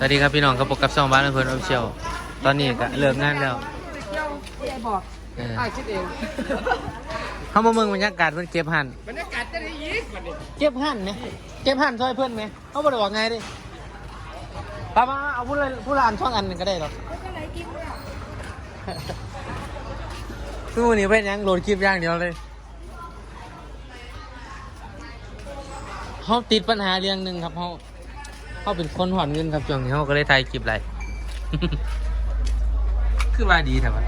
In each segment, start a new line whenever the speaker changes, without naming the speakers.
สวัสดีครับพี่น้องกับปกกับช่องบ้านเพื่อนออฟเชียลตอนนี้ก็เลิกงานแล้ว
พี่ไอ้บอก
เออ
ไอ้คิดเอง
เขามาเมืองบรรยากาศเพื่อนเก็บหัน
บรรยากาศจะได้ยิกวันนี้
เก็บหันไหมเก็บหันซอยเพื่อนไหมเขาบอกว่าไงดิป้ามาเอาผู้ละผู้ละอันช่องอันหนึ่งก็ได้หรอกคือวันนี้เป็นหยังโหลดคลิปอย่างเดียวเลยเขาติดปัญหาเรื่องหนึ่งครับเขา เขาเป็นคนหอนเงินครับช่วงนี้เขาก็เลยถ่ายคลิปไร คือว่าดีแต่ว่า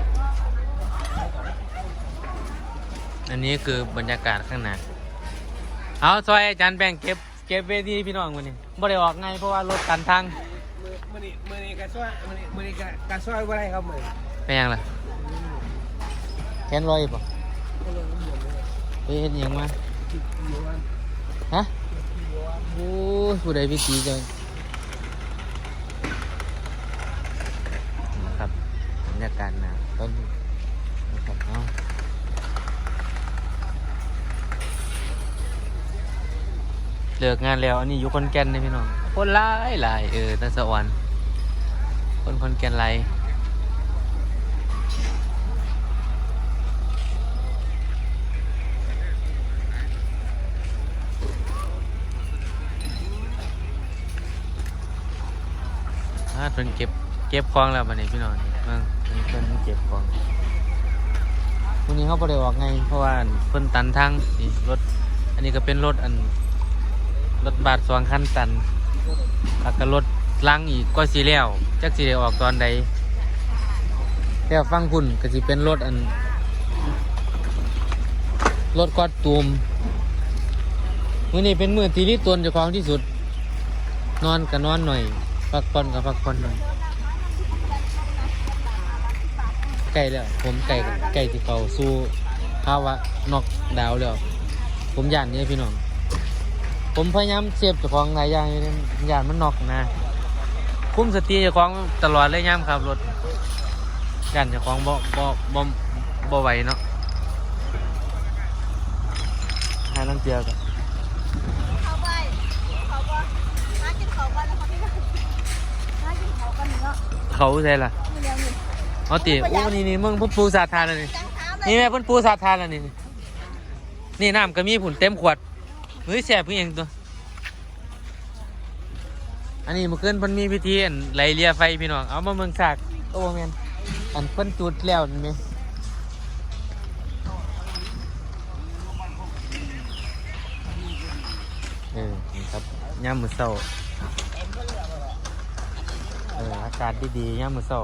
อันนี้คือบรรยากาศข้างหน้าเอาซอยอาจารย์แบ่งเก็บเก็บเวทีพี่น้องวันนี้บ่ได้ออกไงเพราะว่ารถกันทาง
มือนี้มือนี้กระซ้อยมือนี้มือนี้กระกระซ้อยว่าไรครับมือ
เป็นยังล่ะแขนลอยป่ะไปเห็นยังมาฮะโอ้ยผู้ใดพิธีจังนะครับบรรยากาศหนาวต้นนะครับเอา เลิกงานแล้วอันนี้อยู่คนแก่นเลยพี่น้องคนหลายหลายเออตาสวรรค์คนคนแก่นหลายอ่าเพิ่นเก็บเก็บของแล้วบัดนี้พี่น้องนี่เบิ่งเพิ่นเก็บของวันนี้เขาบ่ได้ออกไงเพราะว่าเพิ่นตันทางนี่รถ อันนี้ก็เป็นรถอัน รถบาทสองคันตันแล้วก็รถลังอีกก็สิแล้วจักสิได้ออกตอนใดแล้วฟังพุ่นก็สิเป็นรถอันรถกอดตูมมื้อนี้เป็นมือที่รีตนเจ้าของที่สุด นอนก็นอนหน่อยพักผ่อนกับพักผ่อนหน่อยใกล้แล้วผมใกล้ใกล้ที่เขาสู้ภาวะนอกดาวแล้ว ผมย่านนี้พี่น้อง ผมพยายามเสียบเจ้าของหลายอย่างอยู่เนี่ยยานมันนอกนะ คุ้มสติเจ้าของตลอดเลยย่ามขับรถยานเจ้าของบ่บ่บ่บ่ไหวเนาะให้น้องเจียกัน
เขาไปเขาก็มากินเขากันแล้วเขาไม่มามากินเขากันเนาะ
เขาใช่ล่ะ
มือเดียวนี่
เอาติโอ้นี่นี่มึงพิ่นปูสาทานแล้วนี่
จังถามเลย
นี่แม่เพิ่นปูสาทานแล้วนี่นี่น้ำก็มีผุนเต็มขวด เฮ้ยแสบเพียงตัว อันนี้มื่อคืนเพิ่นมีพิธีอันไหลเลียไฟพี่น้อง เอามาเมืองสากโอ้แม่นอันเพิ่นจุดแล้วนี่แม่เออนี่ครับย่ามมือเศร้าเอออากาศดีๆย่ามมือเศร้า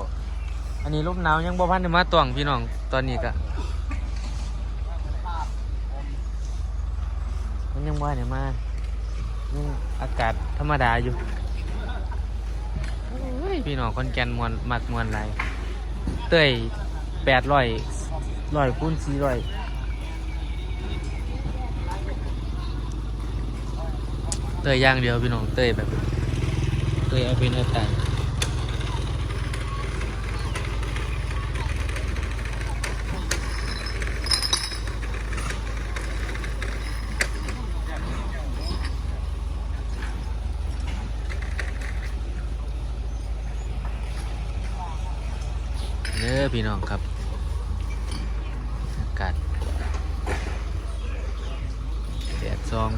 อันนี้ลมหนาวยังบ่พันได้มาตวงพี่น้องตอนนี้ก็ มันยังว่าเนี่ยมายังอากาศธรรมดาอยู่โอ้ยพี่น้องคนแก่นมวนมักมวนไรเต้ยแปดร้อยร้อยคูณสี่ร้อยเต้ยอย่างเดียวพี่น้องเต้ยแบบเต้ยเอาเป็นเอาตาย อพี่น้องครับอากาศแดดซอง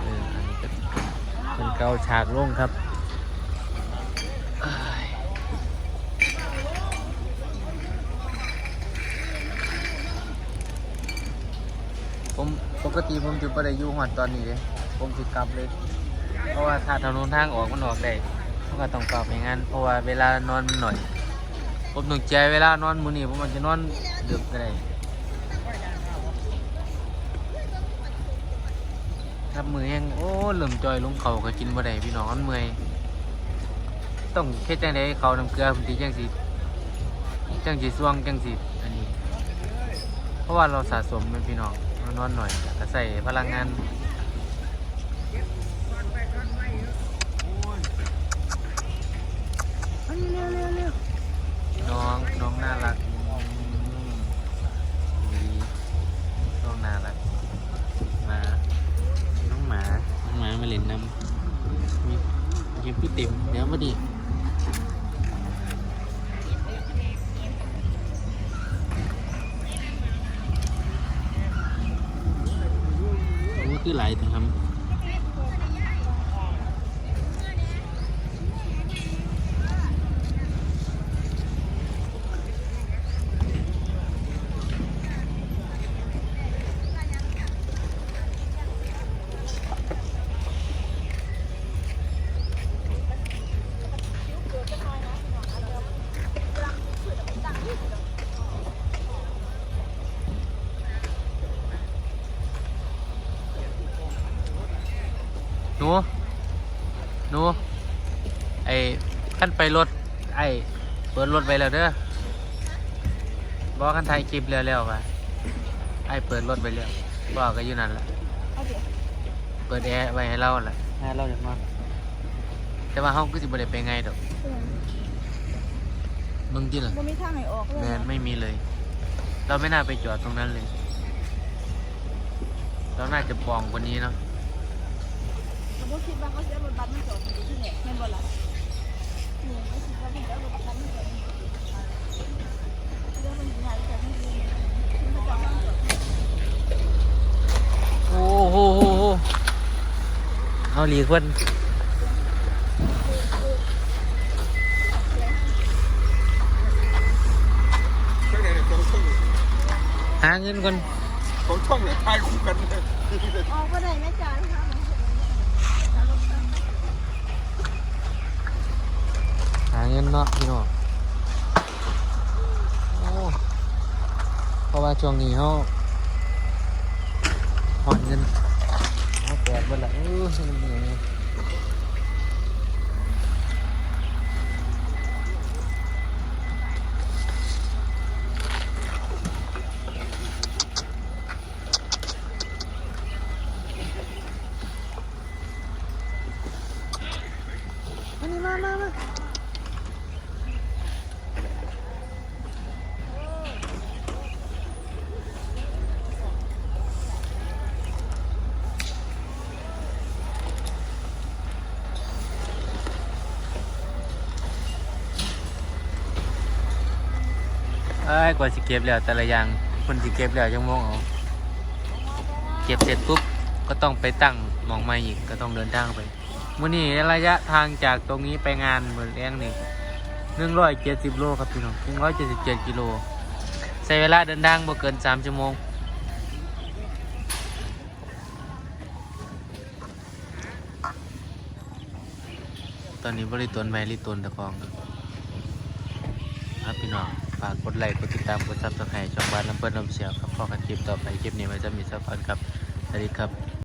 เอออันนี้ก็เป็นเกาฉากลงครับผมปกติผมจะไปได้อยู่หอดตอนนี้เลยผมจะกลับเลย เพราะว่าถ้าถนนทางออกมันออกได้ผมก็ต้องกลับอย่างนั้นเพราะว่าเวลานอนมันหน่อย ผมต้องใจเวลานอนมื้อนี้ผมมันจะนอนดึกก็ได้ครับมือแห้งโอ้เหลื่มจอยลงเขาก็กินบ่ได้พี่น้องมันเมื่อยต้องเฮ็ดจังได๋เขาน้ำเกลือพุ่นสิจังสิจังสิสวงจังสิอันนี้ เพราะว่าเราสะสมเป็นพี่น้องนอนหน่อยก็ใส่พลังงาน น้องน้องน่ารักดีน้องน่ารักหมาน้องหมาน้องหมามาเล่นน้ำมีมีพี่เติ๋มเดี๋ยวมาดิคือหลายแต่ครับ นูหนูไอ้ขั้นไปรถไอ้เปิดรถไปแล้วเด้อบอกขั้นถ่ายคลิปแล้วแล้วป่ะไอ้เปิดรถไปแล้วบอกก็อยู่นั่นแหละ
เอาเดี๋ยว
เปิดแอร์ไว้ให้เราแหละให้เราอยากนอนแต่ว่าห้องก็สิบ่ได้ไปไงดอกมึงที่ล่ะ
มันมีทางไหนออกเลย
แมนไม่มีเลย เราไม่น่าไปจอดตรงนั้นเลย เราน่าจะปองกว่านี้เนาะ
ผมก็คิดว่าเขาจะเอารถบัสมาจอดอยู่ที่ไหนแม่นบ่ล่ะนี่ก็คิดว่ามันจะเอารถบัสมาจอดอยู่เรื่องมันอยู่ไหนแต่ไม่รู้ที่มาจอดมาจอด
โอ้โหโหโหเอาหลีกคน
ช่วงไหนของช่อง
หาเงินก่อน
ของช่องเนี่ยทายคู่กันเลย
ออกก็ได้แม่จ๋านะคะ
หาเงินเนาะพี่น้องโอ้เพราะว่าช่วงนี้เขาหอนเงินเขาแตกเบิดละเออมันเหนื่ อยอันนี้มามามาเอ้ยกว่าสิเก็บแล้วแต่ละอย่างคนสิเก็บแล้วยังมองเอาเก็บเสร็จปุ๊บก็ต้องไปตั้งมองใหม่อีกก็ต้องเดินทางไปมื่อนี้ระยะทางจากตรงนี้ไปงานเหมือนแองนี่หนึ่งร้อยเจ็ดสิบโลครับพี่น้องหนึ่งร้อยเจ็ดสิบเจ็ดกิโลใช้เวลาเดินทางบ่เกินสามชั่วโมงตอนนี้บริตนแมริตนตะกองครับพี่น้องากกดไลค์กดติดตามกดซับสไครต์ช่องบ้านลำเปิ้ลลำเสียงครับพอกันคลิปต่อไปคลิปนี้มันจะมีสักคนครับสวัสดีครับ